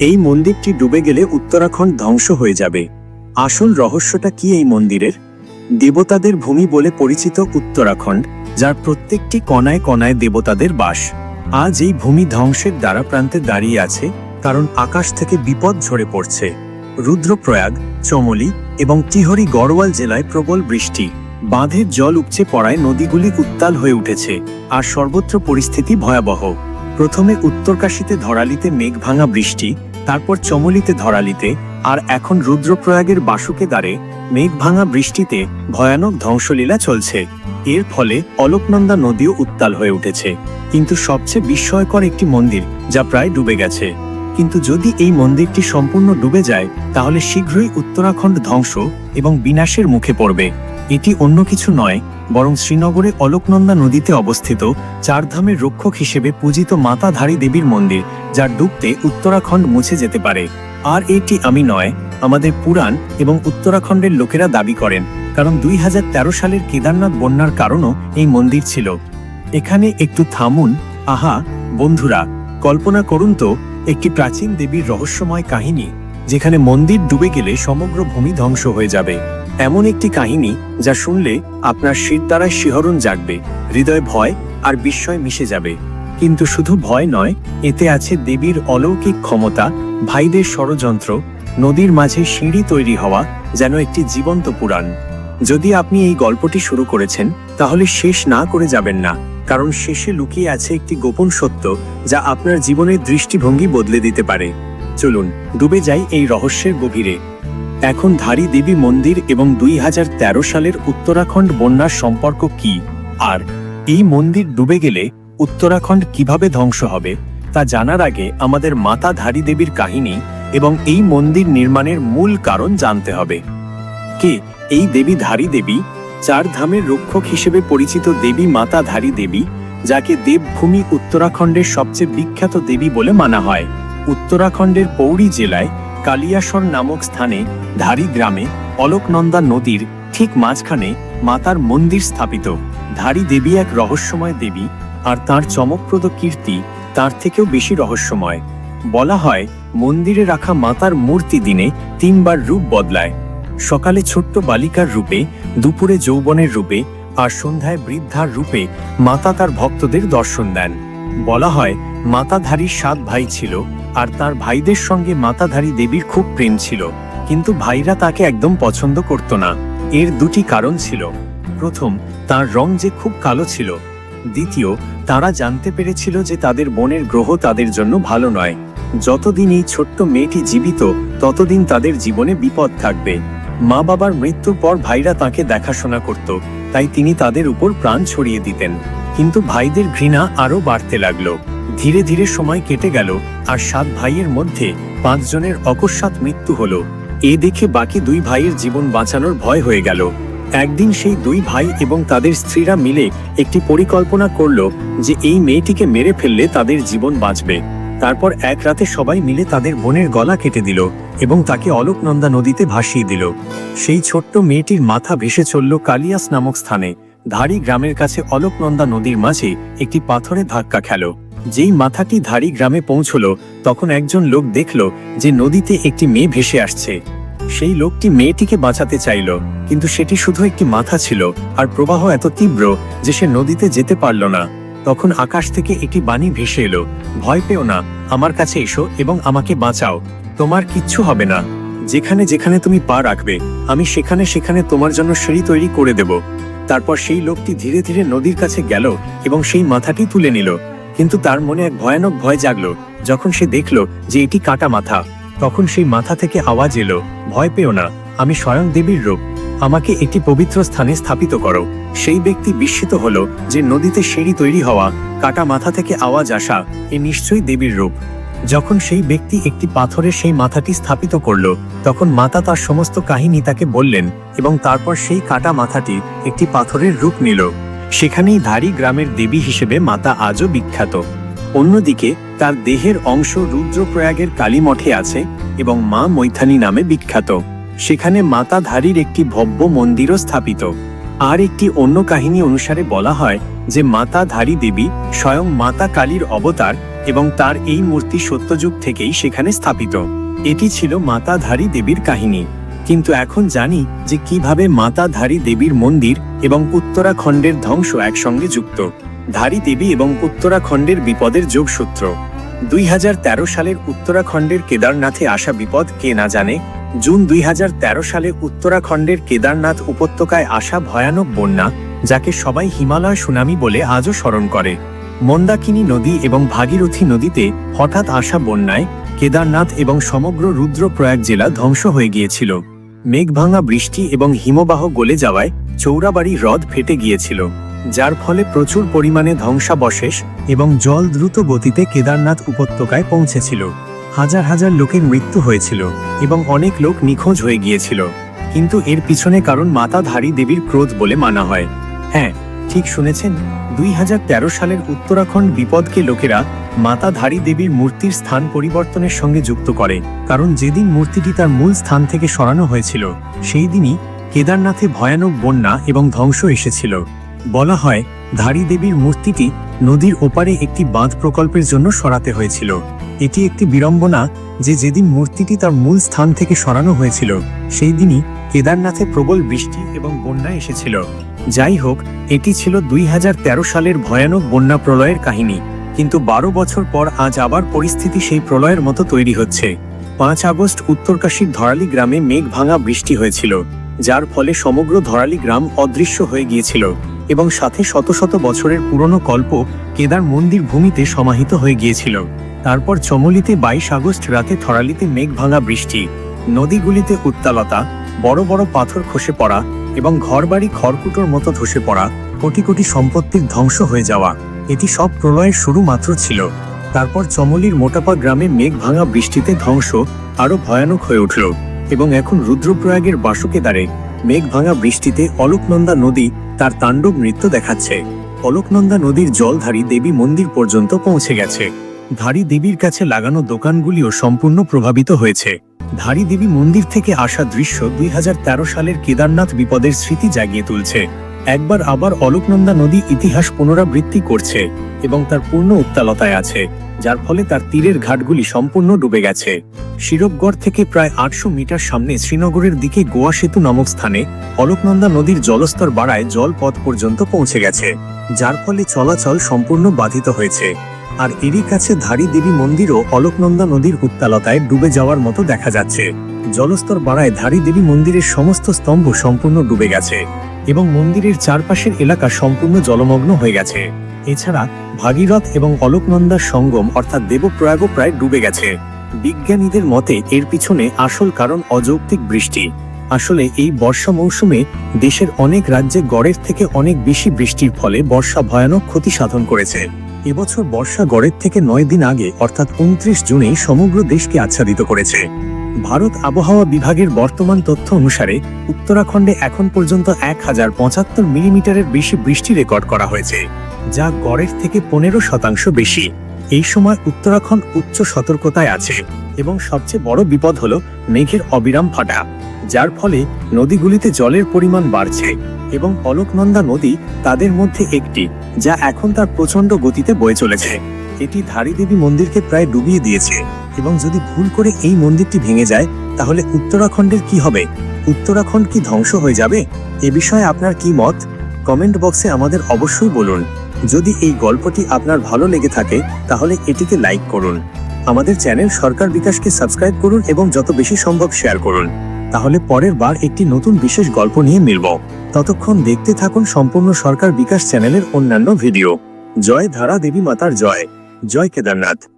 এই মন্দিরটি ডুবে গেলে উত্তরাখণ্ড ধ্বংস হয়ে যাবে। আসল রহস্যটা কি এই মন্দিরের? দেবতাদের ভূমি বলে পরিচিত উত্তরাখণ্ড, যার প্রত্যেকটি কণায় কণায় দেবতাদের বাস। আজ এই ভূমি ধ্বংসের দ্বারা প্রান্তে দাঁড়িয়ে আছে, কারণ আকাশ থেকে বিপদ ঝরে পড়ছে। রুদ্রপ্রয়াগ, চমলি এবং তিহরি গড়ওয়াল জেলায় প্রবল বৃষ্টি। বাঁধের জল উপচে পড়ায় নদীগুলি উত্তাল হয়ে উঠেছে, আর সর্বত্র পরিস্থিতি ভয়াবহ। প্রথমে উত্তরকাশীতে ধরালিতে মেঘ ভাঙা বৃষ্টি, তারপর চমলিতে ধরালিতে, আর এখন রুদ্রপ্রয়াগের বাসুকে দ্বারে মেঘ ভাঙা বৃষ্টিতে ভয়ানক ধ্বংসলীলা চলছে। এর ফলে অলোকনন্দা নদীও উত্তাল হয়ে উঠেছে। কিন্তু সবচেয়ে বিস্ময়কর একটি মন্দির যা প্রায় ডুবে গেছে। কিন্তু যদি এই মন্দিরটি সম্পূর্ণ ডুবে যায়, তাহলে শীঘ্রই উত্তরাখণ্ড ধ্বংস এবং বিনাশের মুখে পড়বে। এটি অন্য কিছু নয় বরং শ্রীনগরে অলোকনন্দা নদীতে অবস্থিত চারধামের রক্ষক হিসেবে পূজিত মাতাধারী দেবীর মন্দির, যার ডুবতে উত্তরাখণ্ড মুছে যেতে পারে। আর এটি আমি নয়, আমাদের পুরাণ এবং উত্তরাখণ্ডের লোকেরা দাবি করেন, কারণ দুই হাজার তেরো সালের কেদারনাথ বন্যার কারণও এই মন্দির ছিল। এখানে একটু থামুন, আহা, বন্ধুরা, কল্পনা করুন তো, একটি প্রাচীন দেবীর রহস্যময় কাহিনী, যেখানে মন্দির ডুবে গেলে সমগ্র ভূমি ধ্বংস হয়ে যাবে। এমন একটি কাহিনী যা শুনলে আপনার শীত দ্বারা শিহরণ জাগবে, হৃদয় ভয় আর বিস্ময় মিশে যাবে। কিন্তু শুধু ভয় নয়, এতে আছে দেবীর অলৌকিক ক্ষমতা, ভাইদের ষড়যন্ত্র, নদীর মাঝে সিঁড়ি তৈরি হওয়া যেন একটি জীবন্ত পুরাণ। যদি আপনি এই গল্পটি শুরু করেছেন, তাহলে শেষ না করে যাবেন না, কারণ শেষে লুকিয়ে আছে একটি গোপন সত্য যা আপনার জীবনের দৃষ্টিভঙ্গি বদলে দিতে পারে। চলুন, ডুবে যাই এই রহস্যের গভীরে। এখন ধারী দেবী মন্দির এবং দুই হাজার তেরো সালের উত্তরাখণ্ড বন্যার সম্পর্ক কি? আর, এই মন্দির ডুবে গেলে উত্তরাখণ্ড কীভাবে ধ্বংস হবে? তা জানার আগে আমাদের মাতা ধারী দেবীর কাহিনী এবং এই মন্দির নির্মাণের মূল কারণ জানতে হবে। কে? এই দেবী ধারী দেবী, চার ধামের রক্ষক হিসেবে পরিচিত দেবী মাতা ধারী দেবী, যাকে দেবভূমি উত্তরাখণ্ডের সবচেয়ে বিখ্যাত দেবী বলে মানা হয়। উত্তরাখণ্ডের পৌড়ি জেলায় কালিয়াসর নামক স্থানে ধারী গ্রামে অলোকনন্দা নদীর ঠিক মাঝখানে মাতার মন্দির স্থাপিত। ধারী দেবী এক রহস্যময় দেবী, আর তার চমকপ্রদ কীর্তি তার থেকেও বেশি রহস্যময়। বলা হয়, মন্দিরে রাখা মাতার মূর্তি দিনে তিনবার রূপ বদলায়। সকালে ছোট্ট বালিকার রূপে, দুপুরে যৌবনের রূপে, আর সন্ধ্যায় বৃদ্ধার রূপে মাতা তার ভক্তদের দর্শন দেন। বলা হয় মাতাধারীর সাত ভাই ছিল আর তার ভাইদের সঙ্গে মাতাধারী দেবীর খুব প্রেম ছিল, কিন্তু ভাইরা তাকে একদম পছন্দ করত না। এর দুটি কারণ ছিল। প্রথম, তার রং যে খুব কালো ছিল। দ্বিতীয়, তারা জানতে পেরেছিল যে তাদের বোনের গ্রহ তাদের জন্য ভালো নয়। যতদিন এই ছোট্ট মেয়েটি জীবিত, ততদিন তাদের জীবনে বিপদ থাকবে। মা বাবার মৃত্যুর পর ভাইরা তাকে দেখাশোনা করত, তাই তিনি তাদের উপর প্রাণ ছড়িয়ে দিতেন। কিন্তু ভাইদের ঘৃণা আরও বাড়তে লাগল। ধীরে ধীরে সময় কেটে গেল আর সাত ভাইয়ের মধ্যে পাঁচজনের অকস্মাৎ মৃত্যু হলো। এ দেখে বাকি দুই ভাইয়ের জীবন বাঁচানোর ভয় হয়ে গেল। একদিন সেই দুই ভাই এবং তাদের স্ত্রীরা মিলে একটি পরিকল্পনা করল যে এই মেয়েটিকে মেরে ফেললে তাদের জীবন বাঁচবে। তারপর এক রাতে সবাই মিলে তাদের বোনের গলা কেটে দিল এবং তাকে অলোকনন্দা নদীতে ভাসিয়ে দিল। সেই ছোট্ট মেয়েটির মাথা ভেসে চলল কালিয়াস নামক স্থানে। ধারী গ্রামের কাছে অলোকনন্দা নদীর মাঝে একটি পাথরে ধাক্কা খেল। যেই মাথাটি ধারী গ্রামে পৌঁছলো, তখন একজন লোক দেখল যে নদীতে একটি মেয়ে ভেসে আসছে। সেই লোকটি মেয়েটিকে বাঁচাতে চাইল, কিন্তু সেটি শুধু একটি মাথা ছিল, আর প্রবাহ এত তীব্র যে সে নদীতে যেতে পারল না। তখন আকাশ থেকে একটি বাণী ভেসে এলো, ভয় পেও না, আমার কাছে এসো এবং আমাকে বাঁচাও। তোমার কিচ্ছু হবে না। যেখানে যেখানে তুমি পা রাখবে, আমি সেখানে সেখানে তোমার জন্য সিঁড়ি তৈরি করে দেব। তারপর সেই লোকটি ধীরে ধীরে নদীর কাছে গেল এবং সেই মাথাটি তুলে নিল। কিন্তু তার মনে এক ভয়ানক ভয় জাগলো। যখন সে দেখল যে এটি কাটা মাথা, তখন সেই মাথা থেকে আওয়াজ এলো, ভয় পেও না, আমি স্বয়ং দেবীর রূপ। আমাকে একটি পবিত্র স্থানে স্থাপিত করো। সেই ব্যক্তি বিস্মিত হলো যে নদীতে সিঁড়ি তৈরি হওয়া, কাটা মাথা থেকে আওয়াজ আসা, এ নিশ্চয়ই দেবীর রূপ। যখন সেই ব্যক্তি একটি পাথরে সেই মাথাটি স্থাপিত করল, তখন মাতা তার সমস্ত কাহিনী তাকে বললেন এবং তারপর সেই কাটা মাথাটি একটি পাথরের রূপ নিল। সেখানেই ধারী গ্রামের দেবী হিসেবে মাতা আজও বিখ্যাত। অন্যদিকে তার দেহের অংশ রুদ্রপ্রয়াগের কালী মঠে আছে এবং মা মৈথানী নামে বিখ্যাত। সেখানে মাতা ধারীর একটি ভব্য মন্দিরও স্থাপিত। আর একটি অন্য কাহিনী অনুসারে বলা হয় যে মাতা ধারী দেবী স্বয়ং মাতা কালীর অবতার এবং তার এই মূর্তি সত্যযুগ থেকেই সেখানে স্থাপিত। এটি ছিল মাতাধারী দেবীর কাহিনী। কিন্তু এখন জানি যে কীভাবে মাতাধারী দেবীর মন্দির এবং উত্তরাখণ্ডের ধ্বংস একসঙ্গে যুক্ত। ধারী দেবী এবং উত্তরাখণ্ডের বিপদের যোগসূত্র। দুই হাজার তেরো সালের উত্তরাখণ্ডের কেদারনাথে আসা বিপদ কে না জানে, জুন দুই হাজার তেরো সালে উত্তরাখণ্ডের কেদারনাথ উপত্যকায় আসা ভয়ানক বন্যা, যাকে সবাই হিমালয় সুনামি বলে আজও স্মরণ করে। মন্দাকিনী নদী এবং ভাগীরথী নদীতে হঠাৎ আসা বন্যায় কেদারনাথ এবং সমগ্র রুদ্রপ্রয়াগ জেলা ধ্বংস হয়ে গিয়েছিল। মেঘভাঙা বৃষ্টি এবং হিমবাহ গলে যাওয়ায় চৌরাবাড়ি হ্রদ ফেটে গিয়েছিল, যার ফলে প্রচুর পরিমাণে ধ্বংসাবশেষ এবং জল দ্রুত গতিতে কেদারনাথ উপত্যকায় পৌঁছেছিল। হাজার হাজার লোকের মৃত্যু হয়েছিল এবং অনেক লোক নিখোঁজ হয়ে গিয়েছিল, কিন্তু এর পিছনে কারণ মাতাধারী দেবীর ক্রোধ বলে মানা হয়। হ্যাঁ ঠিক শুনেছেন, দুই সালের উত্তরাখণ্ড বিপদকে লোকেরা মাতাধারী দেবীর মূর্তির স্থান পরিবর্তনের সঙ্গে যুক্ত করে। কারণ যেদিন মূর্তিটি তার মূল স্থান থেকে সরানো হয়েছিল, সেই দিনই কেদারনাথে ভয়ানক বন্যা এবং ধ্বংস এসেছিল। বলা হয়, ধারী দেবীর মূর্তিটি নদীর ওপারে একটি বাঁধ প্রকল্পের জন্য সরাতে হয়েছিল। এটি একটি বিড়ম্বনা যে যেদিন মূর্তিটি তার মূল স্থান থেকে সরানো হয়েছিল, সেই দিনই কেদারনাথে প্রবল বৃষ্টি এবং বন্যা এসেছিল। যাই হোক, এটি ছিল দুই সালের ভয়ানক বন্যা প্রলয়ের কাহিনী। কিন্তু বারো বছর পর আজ আবার পরিস্থিতি সেই প্রলয়ের মতো তৈরি হচ্ছে। পাঁচ আগস্ট উত্তরকাশীর ধরালি গ্রামে মেঘ ভাঙা বৃষ্টি হয়েছিল, যার ফলে সমগ্র ধরালি গ্রাম অদৃশ্য হয়ে গিয়েছিল এবং সাথে শত শত বছরের পুরনো কল্প কেদার মন্দির ভূমিতে সমাহিত হয়ে গিয়েছিল। তারপর চমলিতে বাইশ আগস্ট রাতে থরালিতে মেঘ ভাঙা বৃষ্টি, নদীগুলিতে উত্তালতা বড় বড় পাথর খসে পড়া এবং ঘরবাড়ি খড়কুটোর মতো ধসে পড়া কোটি কোটি সম্পত্তির ধ্বংস হয়ে যাওয়া। এটি সব প্রলয়ের শুরু মাত্র ছিল। তারপর চমলির মোটাপা গ্রামে মেঘ ভাঙা বৃষ্টিতে ধ্বংস আরও ভয়ানক হয়ে উঠল এবং এখন রুদ্রপ্রয়াগের বাসকেদারে মেঘ ভাঙা বৃষ্টিতে অলোকনন্দা নদী তার তাণ্ডব নৃত্য দেখাচ্ছে। অলোকনন্দা নদীর জলধারী দেবী মন্দির পর্যন্ত পৌঁছে গেছে। ধারী দেবীর কাছে লাগানো দোকানগুলিও সম্পূর্ণ প্রভাবিত হয়েছে। ধারী দেবী মন্দির থেকে আসা দৃশ্য দুই হাজার তেরো সালের কেদারনাথ বিপদের স্মৃতি জাগিয়ে তুলছে। একবার আবার অলোকনন্দা নদী ইতিহাস পুনরাবৃত্তি করছে এবং তার পূর্ণ উত্তালতায় আছে, যার ফলে তার তীরের ঘাটগুলি সম্পূর্ণ ডুবে গেছে। শিরপগড় থেকে প্রায় আটশো মিটার সামনে শ্রীনগরের দিকে গোয়া সেতু নামক স্থানে অলোকনন্দা নদীর জলস্তর বাড়ায় জলপথ পর্যন্ত পৌঁছে গেছে, যার ফলে চলাচল সম্পূর্ণ বাধিত হয়েছে। আর এরই কাছে ধারী দেবী মন্দিরও অলোকনন্দা নদীর উত্তালতায় ডুবে যাওয়ার মতো দেখা যাচ্ছে। জলস্তর বাড়ায় ধারী দেবী মন্দিরের সমস্ত স্তম্ভ সম্পূর্ণ ডুবে গেছে এবং মন্দিরের চারপাশের এলাকা সম্পূর্ণ জলমগ্ন হয়ে গেছে। এছাড়া ভাগীরথ এবং অলোকনন্দার সঙ্গম অর্থাৎ দেবপ্রয়াগও প্রায় ডুবে গেছে। বিজ্ঞানীদের মতে এর পিছনে আসল কারণ অযৌক্তিক বৃষ্টি। আসলে এই বর্ষা মৌসুমে দেশের অনেক রাজ্যে গড়ের থেকে অনেক বেশি বৃষ্টির ফলে বর্ষা ভয়ানক ক্ষতি সাধন করেছে। এবছর বর্ষা গড়ের থেকে নয় দিন আগে, অর্থাৎ উনত্রিশ জুনে সমগ্র দেশকে আচ্ছাদিত করেছে। ভারত আবহাওয়া বিভাগের বর্তমান তথ্য অনুসারে, উত্তরাখণ্ডে এখন পর্যন্ত এক হাজার পঁচাত্তর মিলিমিটারের বেশি বৃষ্টি রেকর্ড করা হয়েছে, যা গড়ের থেকে পনেরো শতাংশ বেশি। এই সময় উত্তরাখণ্ড উচ্চ সতর্কতায় আছে এবং সবচেয়ে বড় বিপদ হলো মেঘের অবিরাম ফাটা, যার ফলে নদীগুলিতে জলের পরিমাণ বাড়ছে। এবং অলোকনন্দা নদী তাদের মধ্যে একটি, যা এখন তার প্রচণ্ড গতিতে বয়ে চলেছে। এটি ধারী দেবী মন্দিরকে প্রায় ডুবিয়ে দিয়েছে এবং যদি ভুল করে এই মন্দিরটি ভেঙে যায়, তাহলে উত্তরাখণ্ডের কি হবে? উত্তরাখণ্ড কি ধ্বংস হয়ে যাবে? এ বিষয়ে আপনার কি মত? কমেন্ট বক্সে আমাদের অবশ্যই বলুন। যদি এই গল্পটি আপনার ভালো লেগে থাকে, তাহলে এটিকে লাইক করুন। আমাদের চ্যানেল সরকার বিকাশকে সাবস্ক্রাইব করুন এবং যত বেশি সম্ভব শেয়ার করুন। তাহলে পরের বার একটি নতুন বিশেষ গল্প নিয়ে মিলব। ততক্ষণ দেখতে থাকুন সম্পূর্ণ সরকার বিকাশ চ্যানেলের অন্যান্য ভিডিও। জয় ধারা দেবী মাতার জয়। জয় কেদারনাথ।